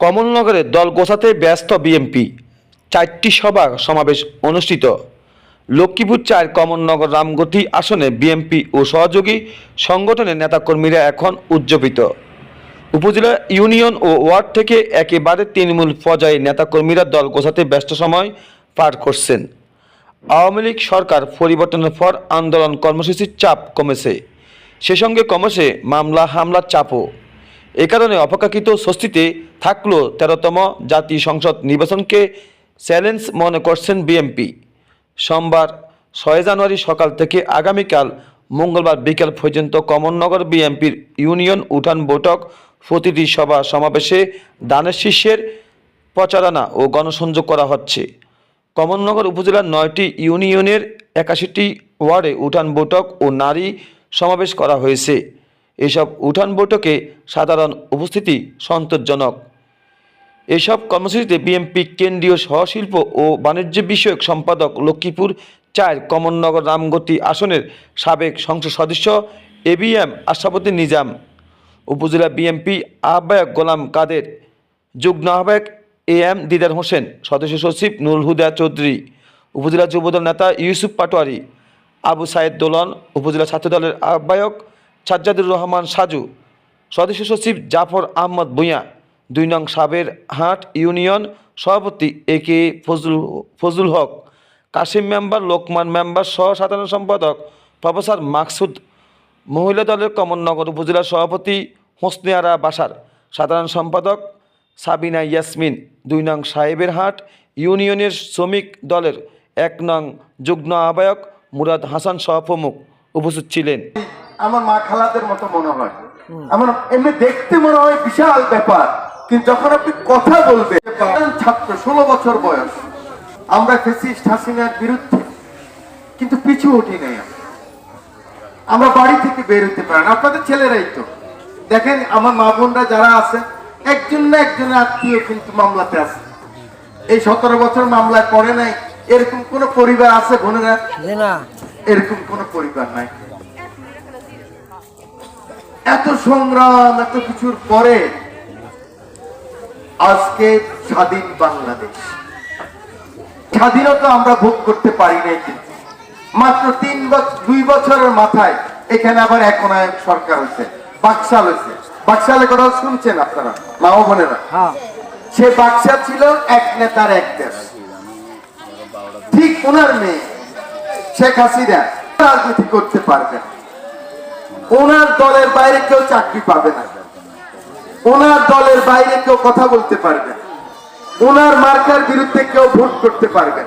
কমলনগরে দল গোছাতে ব্যস্ত বিএমপি। চারটি সভা সমাবেশ অনুষ্ঠিত। লক্ষ্মীপুর চার, কমলনগর রামগতি আসনে বিএমপি ও সহযোগী সংগঠনের নেতাকর্মীরা এখন উজ্জীবিত উপজেলা ইউনিয়ন ও ওয়ার্ড থেকে একেবারে তৃণমূল পর্যায়ে নেতাকর্মীরা দল গোছাতে ব্যস্ত সময় পার করছেন। আওয়ামী লীগ সরকার পরিবর্তনের পর আন্দোলন কর্মসূচির চাপ কমেছে। সে সঙ্গে কমেছে মামলা, হামলার চাপও। এ কারণে অপেক্ষাকৃত স্বস্তিতে থাকল তেরোতম জাতীয় সংসদ নির্বাচনকে চ্যালেঞ্জ মনে করছেন বিএমপি। সোমবার ছয় জানুয়ারি সকাল থেকে আগামীকাল মঙ্গলবার বিকেল পর্যন্ত কমলনগর বিএমপির ইউনিয়ন উঠান বৈঠক, প্রতিটি সভা সমাবেশে দানের শীর্ষের প্রচারণা ও গণসংযোগ করা হচ্ছে। কমলনগর উপজেলার নয়টি ইউনিয়নের একাশিটি ওয়ার্ডে উঠান বৈঠক ও নারী সমাবেশ করা হয়েছে। এসব উঠান বৈঠকে সাধারণ উপস্থিতি সন্তোষজনক। এসব কর্মসূচিতে বিএনপি কেন্দ্রীয় সহশিল্প ও বাণিজ্য বিষয়ক সম্পাদক লক্ষ্মীপুর চার কমলনগর রামগতি আসনের সাবেক সংসদ সদস্য এবিএম আশরাফুদ্দিন নিজাম, উপজেলা বিএনপি আহ্বায়ক গোলাম কাদের, যুগ্ম আহ্বায়ক এ এম দিদার হোসেন, সদস্য সচিব নুরুল হুদা চৌধুরী, উপজেলা যুবদল নেতা ইউসুফ পাটোয়ারি, আবু সাইদ দোলন, উপজেলা ছাত্রদলের আহ্বায়ক সাজ্জাদুর রহমান সাজু সদস্য সচিব জাফর আহমদ ভূঁইয়া, দুই নং সাবের হাট ইউনিয়ন সভাপতি A K Fazlul Fazlul Haque, Kashim member, Lokman member সহ সাধারণ সম্পাদক প্রফেসর মাকসুদ, মহিলা দলের কমলনগর উপজেলা সভাপতি হোসনে আরা বাসার, সাধারণ সম্পাদক সাবিনা ইয়াসমিন, দুই নং সাহেবের হাট ইউনিয়নের শ্রমিক দলের এক নং যুগ্ম আহ্বায়ক মুরাদ হাসান সহ প্রমুখ উপস্থিত ছিলেন। আমার মা খালাদের মতো মনে হয়। আমার এমনি দেখতে মনে হয় বিশাল ব্যাপার। কিন্তু যখন আপনি কথা বলবে ছাত্র ষোলো বছর বয়স। আমরা ফেসিস্ট হাসিনার বিরুদ্ধে কিন্তু পিছু উঠি নাই আমরা। বাড়ি থেকে বের হতে পারেন আপনাদের ছেলেরাই তো। দেখেন আমার মা বোনরা যারা আছে একজন না একজনের আত্মীয় কিন্তু মামলাতে আছে। এই সতেরো বছর মামলায় পড়ে নাই। এরকম কোন পরিবার আছে বোনেরা? এরকম কোন পরিবার নাই। এত সংগ্রাম এত কিছুর পরে আজকে স্বাধীন বাংলাদেশ। স্বাধীনতা আমরা ভোগ করতে পারি নাই কিন্তু। মাত্র তিন বছর দুই বছরের মাথায় এখানে আবার একনায়ক সরকার হয়েছে বাকশাল হয়েছে। বাকশালের কথা শুনছেন আপনারা মা ও বোনেরা? হ্যাঁ। সে বাক্সা ছিল এক নেতার এক দেশ। ঠিক ওনার মেয়ে শেখ হাসিনা রাজনীতি করতে পারবে না। ওনার দলের বাইরে কেউ চাকরি পাবে না ওনার দলের বাইরে কেউ কথা বলতে পারবে। ওনার মার্কার বিরুদ্ধে কেউ ভোট করতে পারবে।